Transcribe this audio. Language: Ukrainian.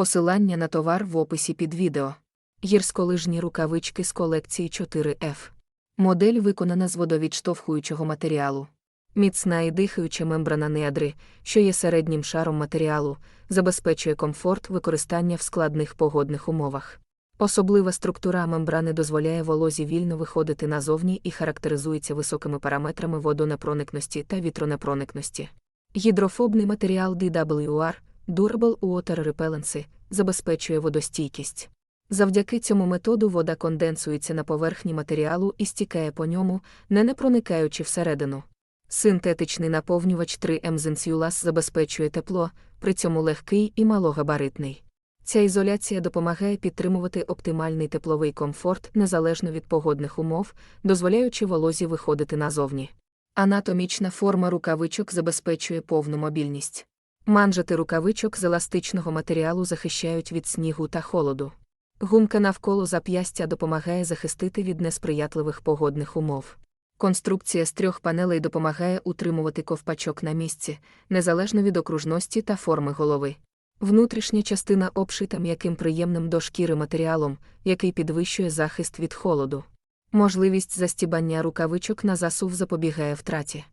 Посилання на товар в описі під відео. Гірськолижні рукавички з колекції 4F. Модель виконана з водовідштовхуючого матеріалу. Міцна і дихаюча мембрана неядри, що є середнім шаром матеріалу, забезпечує комфорт використання в складних погодних умовах. Особлива структура мембрани дозволяє волозі вільно виходити назовні і характеризується високими параметрами водонепроникності та вітронепроникності. Гідрофобний матеріал DWR Durable Water Repellency забезпечує водостійкість. Завдяки цьому методу вода конденсується на поверхні матеріалу і стікає по ньому, не не проникаючи всередину. Синтетичний наповнювач 3М Зенсюлас забезпечує тепло, при цьому легкий і малогабаритний. Ця ізоляція допомагає підтримувати оптимальний тепловий комфорт незалежно від погодних умов, дозволяючи волозі виходити назовні. Анатомічна форма рукавичок забезпечує повну мобільність. Манжети рукавичок з еластичного матеріалу захищають від снігу та холоду. Гумка навколо зап'ястя допомагає захистити від несприятливих погодних умов. Конструкція з трьох панелей допомагає утримувати ковпачок на місці, незалежно від окружності та форми голови. Внутрішня частина обшита м'яким приємним до шкіри матеріалом, який підвищує захист від холоду. Можливість застібання рукавичок на засув запобігає втраті.